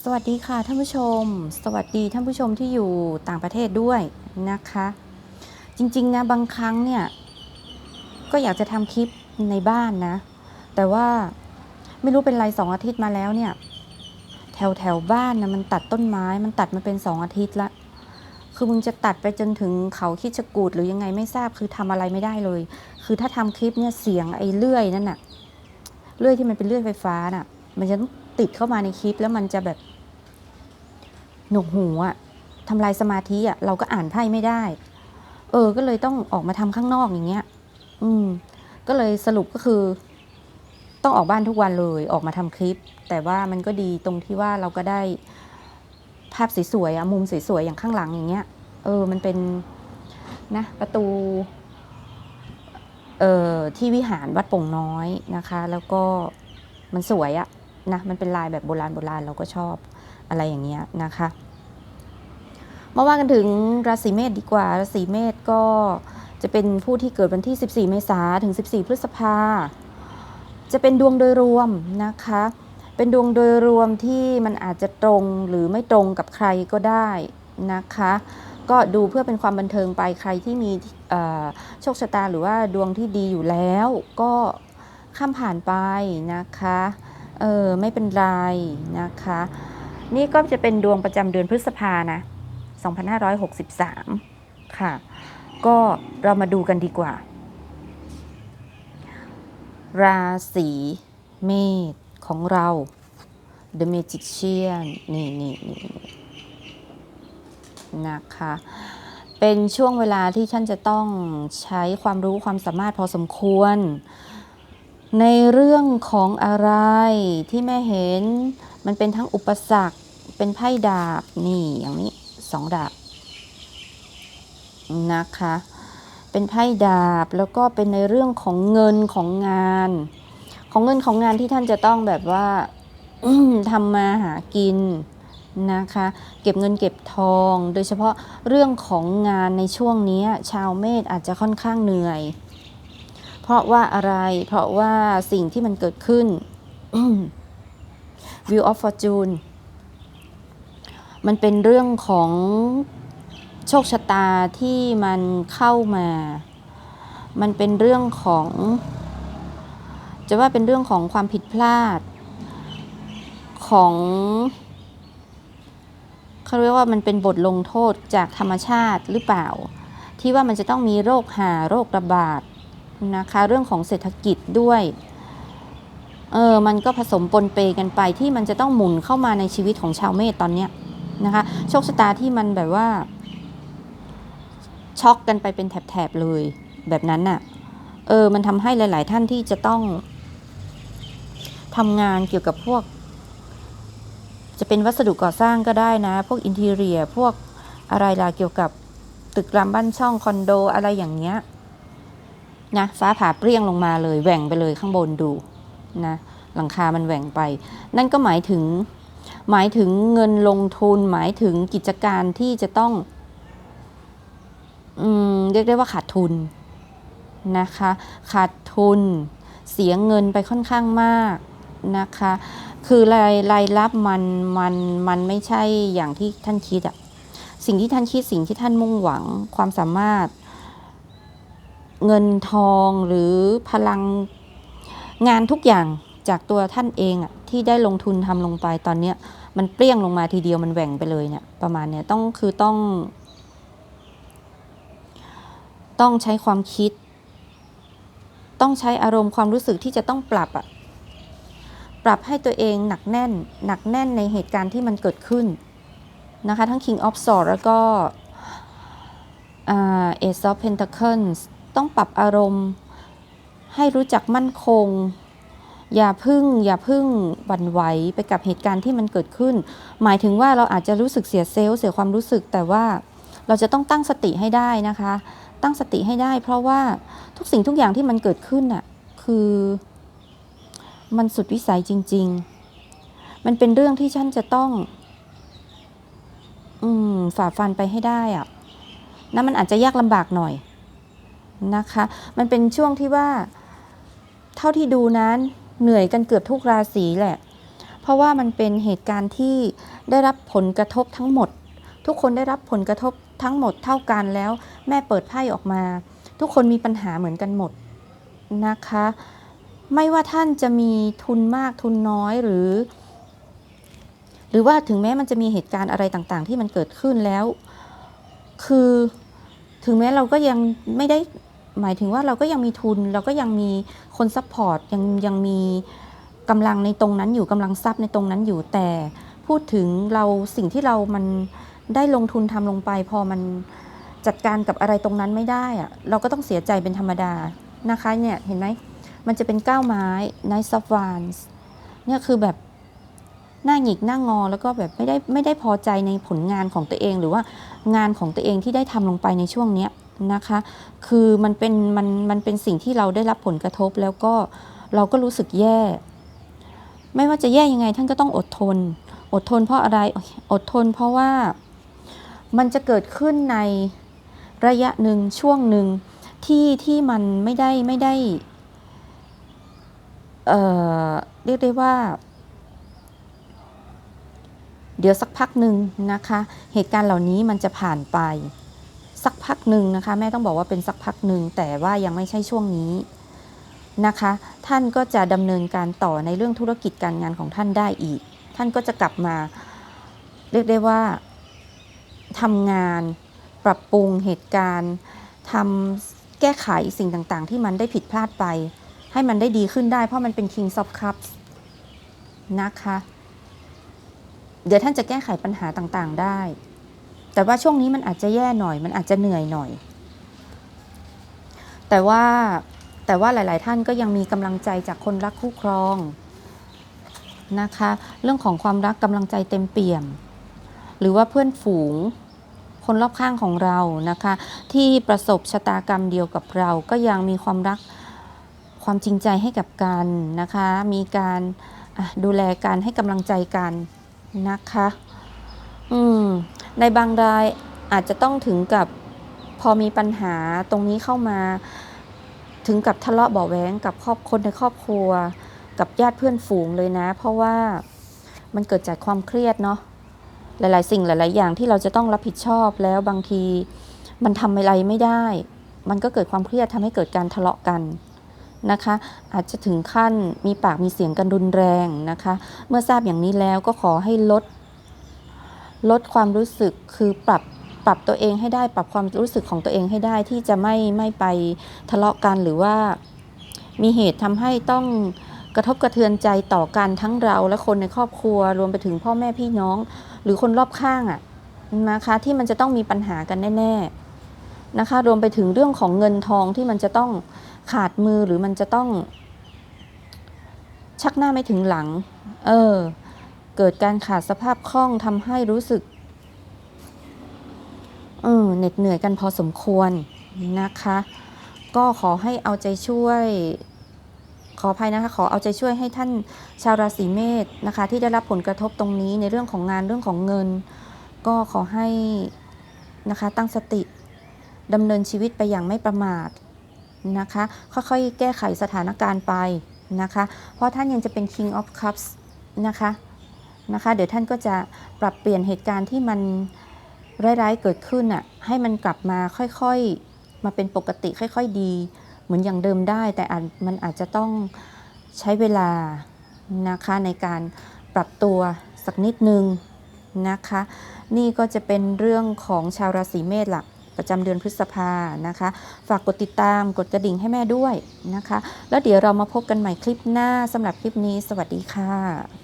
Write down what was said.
สวัสดีค่ะท่านผู้ชม สวัสดีท่านผู้ชมที่อยู่ต่างประเทศด้วยนะคะ จริงๆนะบางครั้งเนี่ย ก็อยากจะทำคลิปในบ้านนะ แต่ว่าไม่รู้เป็นไรสองอาทิตย์มาแล้วเนี่ย แถวแถวบ้านนะมันตัดต้นไม้มันตัดมาเป็นสองอาทิตย์ละ คือมึงจะตัดไปจนถึงเขาคิดจกูดหรือยังไงไม่ทราบคือทำอะไรไม่ได้เลย คือถ้าทำคลิปเนี่ยเสียงไอ้เลื่อยนั่นน่ะเลื่อยที่มันเป็นเลื่อยไฟฟ้าน่ะ มันจะต้อง ติดเข้ามาในคลิปแล้วมันจะแบบหนวกหูอะทำลายสมาธิอะเราก็อ่านไพ่ไม่ได้ เออ ก็เลยต้องออกมาทำข้างนอกอย่างเงี้ย อืม ก็เลยสรุปก็คือ ต้องออกบ้านทุกวันเลย ออกมาทำคลิป แต่ว่ามันก็ดีตรงที่ว่าเราก็ได้ ภาพสวยๆอะมุมสวยๆอย่างข้างหลังอย่างเงี้ย เออ มันเป็นนะประตูเอ่อที่วิหารวัดโป่งน้อยนะคะ แล้วก็มันสวยอะ นะมันเป็นลายแบบโบราณโบราณเราก็ชอบอะไรอย่างเงี้ยนะคะมาว่ากันถึงราศีเมษดีกว่า ราศีเมษก็จะเป็นผู้ที่เกิดวันที่ 14 เมษาถึง 14 พฤษภา จะเป็นดวงโดยรวมนะคะ เป็นดวงโดยรวมที่มันอาจจะตรงหรือไม่ตรงกับใครก็ได้นะคะ ก็ดูเพื่อเป็นความบันเทิงไปใครที่มีโชคชะตาหรือว่าดวงที่ดีอยู่แล้ว ก็ข้ามผ่านไปนะคะ เออไม่เป็นไรนะคะ นี่ก็จะเป็นดวงประจำเดือนพฤษภานะ 2563 ค่ะ ก็เรามาดูกันดีกว่า ราศีเมษของเรา The Magician นี่นี่นี่นี่นะคะ เป็นช่วงเวลาที่ท่านจะต้องใช้ความรู้ความสามารถพอสมควร ในเรื่องของอะไรที่แม่เห็นมันเป็นทั้งอุปสรรคเป็นไพ่ดาบนี่อย่างนี้สองดาบนะคะ เป็นไพ่ดาบแล้วก็เป็นในเรื่องของเงินของงาน ของเงินของงานที่ท่านจะต้องแบบว่าทำมาหากินนะคะ เก็บเงินเก็บทอง โดยเฉพาะเรื่องของงานในช่วงนี้ชาวเมษอาจจะค่อนข้างเหนื่อย เพราะว่าอะไร เพราะว่าสิ่งที่มันเกิดขึ้น View of Fortune มันเป็นเรื่องของโชคชะตาที่มันเข้ามา มันเป็นเรื่องของ จะว่าเป็นเรื่องของความผิดพลาด ของเขาเรียกว่ามันเป็นบทลงโทษจากธรรมชาติหรือเปล่า ที่ว่ามันจะต้องมีโรคหาโรคระบาด นะคะ เรื่องของเศรษฐกิจด้วยเออมันก็ผสมปนเปกันไปที่มันจะต้องหมุนเข้ามาในชีวิตของชาวเมษตอนเนี้ยนะคะโชคชะตาที่มันแบบว่า ช็อกกันไปเป็นแถบๆเลยแบบนั้นน่ะเออมันทำให้หลาย ๆ ท่านที่จะต้องทำงานเกี่ยวกับพวก จะเป็นวัสดุก่อสร้างก็ได้นะ พวกอินทีเรียพวกอะไรล่ะเกี่ยวกับตึกรามบ้านช่องคอนโดอะไรอย่างเงี้ย นะฟ้าผ่าเปรี้ยงลงมาเลยแหว่งไปเลยข้างบนดูนะหลังคามันแหว่งไป นั่นก็หมายถึงหมายถึงเงินลงทุนหมายถึงกิจการที่จะต้องอืมเรียกได้ว่าขาดทุนนะคะ ขาดทุนเสียเงินไปค่อนข้างมากนะคะ คือรายรายรับมันมันมันไม่ใช่อย่างที่ท่านคิดอะสิ่งที่ท่านคิดสิ่งที่ท่านมุ่งหวังความสามารถ เงินทองหรือพลังงานทุกอย่างจากตัวท่านเองอะที่ได้ลงทุนทำลงไปตอนเนี้ยมันเปรี้ยงลงมาทีเดียวมันแหว่งไปเลยเนี่ยประมาณเนี้ยต้องคือต้อง ต้องใช้ความคิด ต้องใช้อารมณ์ความรู้สึกที่จะต้องปรับอะปรับให้ตัวเองหนักแน่น หนักแน่นในเหตุการณ์ที่มันเกิดขึ้นนะคะ ทั้ง King of Swords แล้วก็อ่า Ace of Pentacles ต้องปรับอารมณ์ ให้รู้จักมั่นคง อย่าพึ่ง อย่าพึ่งหวั่นไหวไปกับเหตุการณ์ที่มันเกิดขึ้น หมายถึงว่าเราอาจจะรู้สึกเสียเซลล์เสียความรู้สึกแต่ว่าเราจะต้องตั้งสติให้ได้นะคะ ตั้งสติให้ได้ เพราะว่าทุกสิ่งทุกอย่างที่มันเกิดขึ้นน่ะคือมันสุดวิสัยจริง ๆ มันเป็นเรื่องที่ฉันจะต้อง อืมฝ่าฟันไปให้ได้อะนะมันอาจจะยากลำบากหน่อย นะคะ มันเป็นช่วงที่ว่า เท่าที่ดูนั้นเหนื่อยกันเกือบทุกราศีแหละ เพราะว่ามันเป็นเหตุการณ์ที่ได้รับผลกระทบทั้งหมด ทุกคนได้รับผลกระทบทั้งหมดเท่ากันแล้ว แม่เปิดไพ่ออกมา ทุกคนมีปัญหาเหมือนกันหมดนะคะ ไม่ว่าท่านจะมีทุนมากทุนน้อยหรือ หรือว่าถึงแม้มันจะมีเหตุการณ์อะไรต่างๆ ที่มันเกิดขึ้นแล้ว คือ ถึงแม้เราก็ยังไม่ได้หมายถึงว่าเราก็ยังมีทุน เราก็ยังมีคนซัพพอร์ตยังยังมีกำลังในตรงนั้นอยู่กำลังทรัพย์ในตรงนั้นอยู่แต่พูดถึงเราสิ่งที่เรามันได้ลงทุนทำลงไป พอมันจัดการกับอะไรตรงนั้นไม่ได้อะเราก็ต้องเสียใจเป็นธรรมดานะคะเนี่ยเห็นไหมมันจะเป็นก้าวไม้ Nice of Wands เนี่ยคือแบบ หน้าหงิกหน้างอแล้วก็แบบไม่ได้ไม่ได้พอใจในผลงานของตัวเอง หรือว่างานของตัวเองที่ได้ทำลงไปในช่วงเนี้ยนะคะ คือมันเป็นมันมันเป็นสิ่งที่เราได้รับผลกระทบแล้วก็เราก็รู้สึกแย่ ไม่ว่าจะแย่ยังไงท่านก็ต้องอดทน อดทนเพราะอะไรอดทนเพราะว่ามันจะเกิดขึ้นในระยะหนึ่งช่วงหนึ่งที่ที่มันไม่ได้ไม่ได้ เอ่อ เรียกได้ว่า เดี๋ยวสักพักหนึ่งนะคะ เหตุการณ์เหล่านี้มันจะผ่านไป สักพักหนึ่งนะคะ แม่ต้องบอกว่าเป็นสักพักหนึ่งแต่ว่ายังไม่ใช่ช่วงนี้นะคะ ท่านก็จะดำเนินการต่อในเรื่องธุรกิจการงานของท่านได้อีก ท่านก็จะกลับมา เรียกได้ว่าทำงานปรับปรุงเหตุการณ์ทำแก้ไขสิ่งต่างๆ ที่มันได้ผิดพลาดไป ให้มันได้ดีขึ้นได้เพราะมันเป็น King of Cups นะคะ เดี๋ยวท่านจะแก้ไขปัญหาต่างๆได้ แต่ว่าช่วงนี้มันอาจจะแย่หน่อย มันอาจจะเหนื่อยหน่อย แต่ว่าแต่ว่าหลาย ๆ ท่านก็ยังมีกำลังใจจากคนรักคู่ครองนะคะ เรื่องของความรักกำลังใจเต็มเปี่ยม หรือว่าเพื่อนฝูง คนรอบข้างของเรานะคะ ที่ประสบชะตากรรมเดียวกับเรา ก็ยังมีความรักความจริงใจให้กับกันนะคะ มีการดูแลกันให้กำลังใจกัน นะคะ อืม ในบางรายอาจจะต้องถึงกับพอมีปัญหาตรงนี้เข้ามา ถึงกับทะเลาะเบาะแว้งกับครอบคนในครอบครัว กับญาติเพื่อนฝูงเลยนะ เพราะว่ามันเกิดจากความเครียดเนาะหลาย ๆ สิ่งหลาย ๆ อย่างที่เราจะต้องรับผิดชอบแล้วบางที มันทำอะไรไม่ได้ มันก็เกิดความเครียดทำให้เกิดการทะเลาะกัน นะคะ อาจจะถึงขั้นมีปากมีเสียงกันรุนแรงนะคะ เมื่อทราบอย่างนี้แล้วก็ขอให้ลด ลดความรู้สึกคือปรับปรับตัวเองให้ได้ปรับความรู้สึกของตัวเองให้ได้ที่จะไม่ไม่ไปทะเลาะกันหรือว่ามีเหตุทำให้ต้องกระทบกระเทือนใจต่อกันทั้งเราและคนในครอบครัวรวมไปถึงพ่อแม่พี่น้อง หรือคนรอบข้างอะนะคะที่มันจะต้องมีปัญหากันแน่ ๆนะคะ รวมไปถึงเรื่องของเงินทองที่มันจะต้อง ขาดมือหรือมันจะต้อง ชักหน้าไม่ถึงหลัง เออ เกิดการขาดสภาพคล่องทำให้รู้สึก เออเหน็ดเหนื่อยกันพอสมควรนะคะ ก็ขอให้เอาใจช่วย ขออภัยนะคะ ขอเอาใจช่วยให้ท่านชาวราศีเมษนะคะ ที่ได้รับผลกระทบตรงนี้ในเรื่องของงานเรื่องของเงิน ก็ขอให้นะคะตั้งสติดำเนินชีวิตไปอย่างไม่ประมาท นะคะ ค่อยๆ แก้ไขสถานการณ์ไปนะคะ เพราะท่านยังจะเป็น King of Cups นะคะนะคะ เดี๋ยวท่านก็จะปรับเปลี่ยนเหตุการณ์ที่มันร้ายๆเกิดขึ้นอะให้มันกลับมาค่อยๆ มาเป็นปกติค่อยๆดี เหมือนอย่างเดิมได้ แต่อาจมันอาจจะต้องใช้เวลานะคะในการปรับตัวสักนิดนึงนะคะ นี่ก็จะเป็นเรื่องของชาวราศีเมษลัก ประจำเดือนพฤษภานะคะ ฝากกดติดตามกดกระดิ่งให้แม่ด้วยนะคะ แล้วเดี๋ยวเรามาพบกันใหม่คลิปหน้าสำหรับคลิปนี้ สวัสดีค่ะ